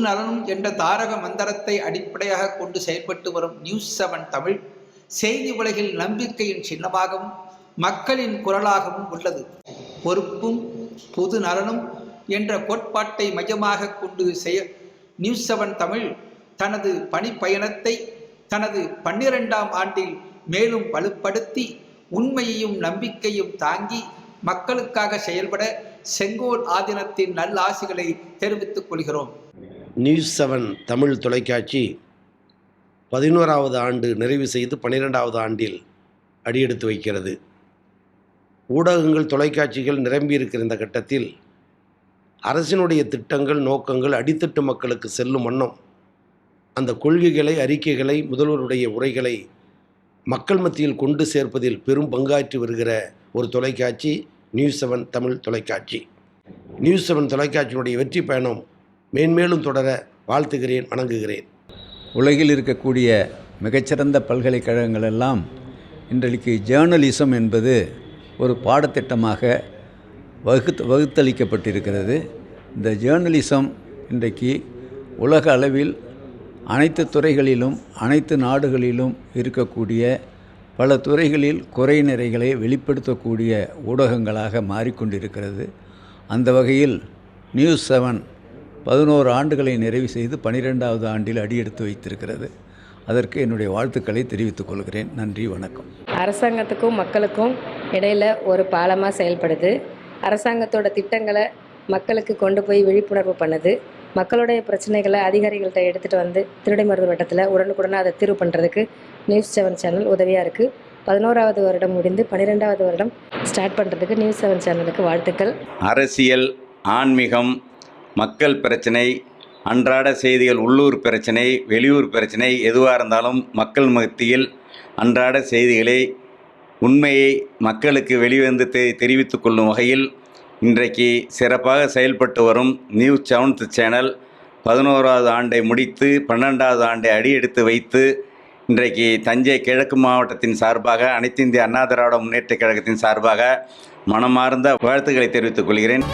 பொது நலனும் என்ற தாரக மந்திரத்தை அடிப்படையாக கொண்டு செயல்பட்டு வரும் நியூஸ் செவன் தமிழ் செய்தி உலகில் நம்பிக்கையின் சின்னமாகவும் மக்களின் குரலாகவும் உள்ளது. பொறுப்பும் பொது நலனும் என்ற கோட்பாட்டை மையமாக கொண்டு செய நியூஸ் செவன் தமிழ் தனது பணிப்பயணத்தை தனது பன்னிரெண்டாம் ஆண்டில் மேலும் வலுப்படுத்தி உண்மையையும் நம்பிக்கையும் தாங்கி மக்களுக்காக செயல்பட செங்கோல் ஆதீனத்தின் நல்லாசிகளை தெரிவித்துக் கொள்கிறோம். நியூஸ் செவன் தமிழ் தொலைக்காட்சி பதினோராவது ஆண்டு நிறைவு செய்து பன்னிரெண்டாவது ஆண்டில் அடியெடுத்து வைக்கிறது. ஊடகங்கள் தொலைக்காட்சிகள் நிரம்பியிருக்கிற இந்த கட்டத்தில் அரசினுடைய திட்டங்கள் நோக்கங்கள் அடித்தட்டு மக்களுக்கு செல்லும் வண்ணம் அந்த கொள்கைகளை அறிக்கைகளை முதல்வருடைய உரைகளை மக்கள் மத்தியில் கொண்டு சேர்ப்பதில் பெரும் பங்காற்றி வருகிற ஒரு தொலைக்காட்சி நியூஸ் செவன் தமிழ் தொலைக்காட்சி. நியூஸ் செவன் தொலைக்காட்சியினுடைய வெற்றி பயணம் மேன்மேலும் தொடர வாழ்த்துகிறேன் வணங்குகிறேன். உலகில் இருக்கக்கூடிய மிகச்சிறந்த பல்கலைக்கழகங்கள் எல்லாம் இன்றைக்கு ஜேர்னலிசம் என்பது ஒரு பாடத்திட்டமாக வகுத்து வகுத்தளிக்கப்பட்டிருக்கிறது. இந்த ஜேர்னலிசம் இன்றைக்கு உலக அளவில் அனைத்து துறைகளிலும் அனைத்து நாடுகளிலும் இருக்கக்கூடிய பல துறைகளில் குறை நிறைகளை வெளிப்படுத்தக்கூடிய ஊடகங்களாக மாறிக்கொண்டிருக்கிறது. அந்த வகையில் நியூஸ் செவன் பதினோரு ஆண்டுகளை நிறைவு செய்து பனிரெண்டாவது ஆண்டில் அடியெடுத்து வைத்திருக்கிறது. அதற்கு என்னுடைய வாழ்த்துக்களை தெரிவித்துக் கொள்கிறேன். நன்றி வணக்கம். அரசாங்கத்துக்கும் மக்களுக்கும் இடையில் ஒரு பாலமாக செயல்படுது. அரசாங்கத்தோட திட்டங்களை மக்களுக்கு கொண்டு போய் விழிப்புணர்வு பண்ணுது. மக்களுடைய பிரச்சனைகளை அதிகாரிகள்கிட்ட எடுத்துகிட்டு வந்து திருடைமருது வட்டத்தில் உடனுக்குடனே அதை தீர்வு பண்ணுறதுக்கு நியூஸ் செவன் சேனல் உதவியாக இருக்குது பதினோராவது வருடம் முடிந்து பன்னிரெண்டாவது வருடம் ஸ்டார்ட் பண்ணுறதுக்கு நியூஸ் செவன் சேனலுக்கு வாழ்த்துக்கள். அரசியல் ஆன்மீகம் மக்கள் பிரச்சனை அன்றாட செய்திகள் உள்ளூர் பிரச்சனை வெளியூர் பிரச்சனை எதுவாக இருந்தாலும் மக்கள் மத்தியில் அன்றாட செய்திகளை உண்மையை மக்களுக்கு வெளிவந்து தெ தெரிவித்துக் கொள்ளும் வகையில் இன்றைக்கு சிறப்பாக செயல்பட்டு வரும் நியூஸ் செவன்த் சேனல் பதினோராவது ஆண்டை முடித்து பன்னெண்டாவது ஆண்டை அடியெடுத்து வைத்து இன்றைக்கு தஞ்சை கிழக்கு மாவட்டத்தின் சார்பாக அனைத்து இந்திய அண்ணா திராவிட முன்னேற்றக் கழகத்தின் சார்பாக மனமார்ந்த வாழ்த்துக்களை தெரிவித்துக் கொள்கிறேன்.